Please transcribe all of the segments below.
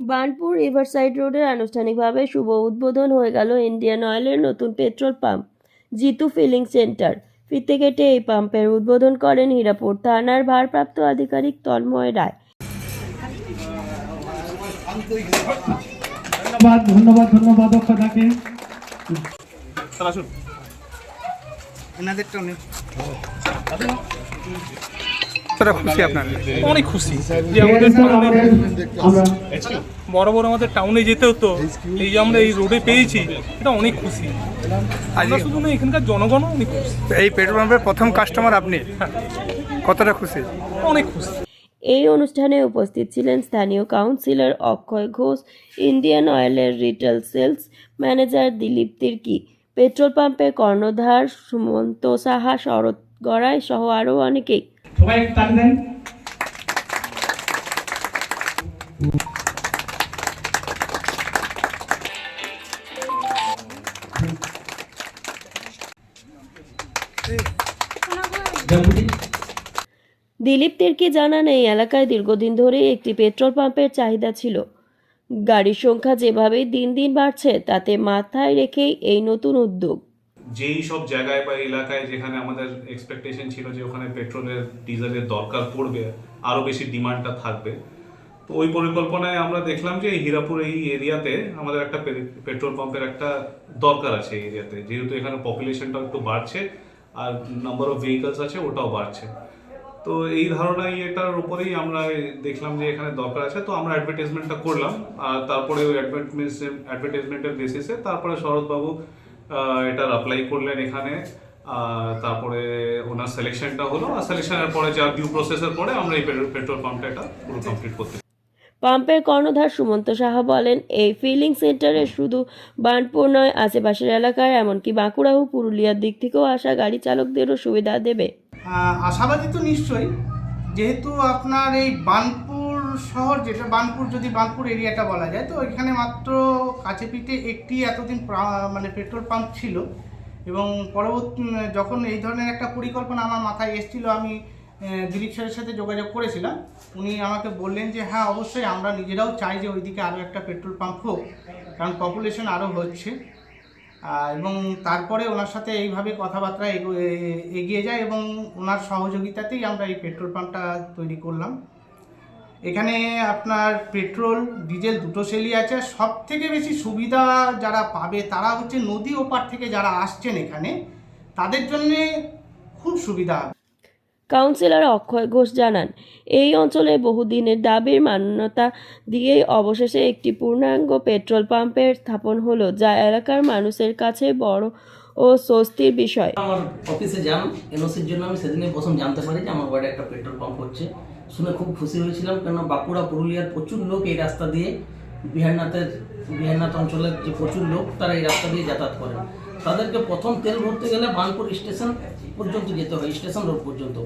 Burnpur riverside রোডের আনুষ্ঠানিকভাবে শুভ উদ্বোধন হয়ে গেল ইন্ডিয়ান অয়েলের নতুন petrol pump Jitu filling centre. ফিতে কেটে এই পাম্পের উদ্বোধন করেন হীরাপুর থানার ভারপ্রাপ্ত আধিকারিক তন্ময় রায়। ধন্যবাদ ধন্যবাদ ধন্যবাদ অক্ষতাকে এনাদেরটা অনেক কতটা খুশি আপনার? অনেক খুশি। যে আমাদের বড় বড় আমাদের টাউনে যেতে হতো এই যে আমরা এই রোডে পেয়েছি এটা অনেক খুশি। আমরা শুধু না এখানকার জনগণও অনেক খুশি। এই পেট্রোল পাম্পের প্রথম কাস্টমার আপনি? কতটা খুশি? অনেক খুশি। এই অনুষ্ঠানে উপস্থিত ছিলেন স্থানীয় কাউন্সিলর অক্ষয় ঘোষ ইন্ডিয়ান অয়েলের retail sales manager Dilip Tirkey petrol পাম্পের কর্ণধার সুমন্ত সাহা শরৎ গড়াই সহ আরও অনেকেই। সবাই একটু তালি দেন। দিলীপ তির্কি জানান, এই এলাকায় দীর্ঘদিন ধরেই একটি পেট্রোল পাম্পের চাহিদা ছিল। গাড়ির সংখ্যা যেভাবে দিন দিন বাড়ছে, তাতে মাথায় রেখেই এই নতুন উদ্যোগ। যেই সব জায়গায় বা এলাকায় যেখানে আমাদের এক্সপেকটেশন ছিল যে ওখানে পেট্রোলের, ডিজেলের দরকার পড়বে আরও বেশি ডিমান্ডটা থাকবে, তো ওই পরিকল্পনায় আমরা দেখলাম যে এই হীরাপুর এই এরিয়াতে আমাদের একটা পেট্রোল পাম্পের একটা দরকার আছে এই এরিয়াতে। যেহেতু এখানে পপুলেশনটাও একটু বাড়ছে আর নাম্বার অফ ভেহিকলস আছে ওটাও বাড়ছে। তো এই ধারণা এটার উপরেই আমরা দেখলাম যে এখানে দরকার আছে, তো আমরা অ্যাডভার্টাইজমেন্টটা করলাম। আর তারপরে ওই অ্যাডভার্টাইজমেন্টের বেসিসে তারপরে শরৎবাবু এটার অ্যাপ্লাই করলেন এখানে। তারপরে ওনার সিলেকশনটা হলো আর সিলেকশনের পরে যা ডিউ প্রসেসের পরে আমরা এই পেট্রোল পাম্পটা এটা পুরো কমপ্লিট করতে পাম্পের কর্ণধার সুমন্ত সাহা বলেন এই ফিলিং সেন্টারে শুধু বার্নপুর নয় আশেপাশের এলাকার এমনকি বাঁকুড়া ও পুরুলিয়ার দিক থেকেও আসা গাড়ি চালকদেরও সুবিধা দেবে। আশাবাদী তো নিশ্চয়ই। যেহেতু আপনার এই বানপুর শহর যেটা বানপুর যদি বানপুর এরিয়াটা বলা যায়, তো এখানে মাত্র কাছে পিঠে একটি এতদিন মানে পেট্রোল পাম্প ছিল। এবং পরবর্তী যখন এই ধরনের একটা পরিকল্পনা আমার মাথায় এসেছিল, আমি দিলীপ স্যারের সাথে যোগাযোগ করেছিলাম। উনি আমাকে বললেন যে হ্যাঁ অবশ্যই আমরা নিজেরাও চাই যে ওইদিকে আরও একটা পেট্রোল পাম্প হোক, কারণ পপুলেশন আরও হচ্ছে। এবং তারপরে ওনার সাথে এইভাবে কথাবার্তা এগো- এগিয়ে যায় এবং ওনার সহযোগিতাতেই আমরা এই পেট্রোল পাম্পটা তৈরি করলাম। এখানে আপনার পেট্রোল, ডিজেল দুটো সেলই আছে। সব থেকে বেশি সুবিধা যারা পাবে তারা হচ্ছে নদী ওপার থেকে যারা আসছেন এখানে, তাদের জন্যে খুব সুবিধা। কাউন্সিলর অক্ষয় ঘোষ জানান, এই অঞ্চলে বহুদিনের দাবির মান্যতা দিয়েই অবশেষে একটি পূর্ণাঙ্গ পেট্রোল পাম্পের স্থাপন হলো, যা এলাকার মানুষের কাছে বড় ও স্বস্তির বিষয়। আমার অফিসে যান, এনওসির জন্য আমি সেদিনে প্রথম জানতে পারি যে আমার ওয়ার্ডে একটা পেট্রোল পাম্প হচ্ছে। শুনে খুব খুশি হয়েছিলাম কেন বাঁকুড়া, পুরুলিয়ার প্রচুর লোক এই রাস্তা দিয়ে বিহারনাথের, বিহারনাথ অঞ্চলের যে প্রচুর লোক, তারা এই রাস্তা দিয়ে যাতায়াত করেন। তাদেরকে প্রথম তেল ভরতে গেলে বানপুর স্টেশন পর্যন্ত যেতে হয় স্টেশন রোড পর্যন্ত।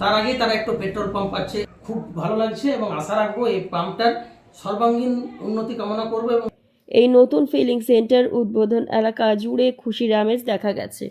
তার আগে তারা একটু পেট্রোল পাম্প আছে খুব ভালো লাগছে এবং আশা রাখব এই পাম্পটার সর্বাঙ্গীন উন্নতি কামনা করব এবং এই নতুন ফিলিং সেন্টার উদ্বোধন এলাকা জুড়ে খুশির আমেজ দেখা গেছে।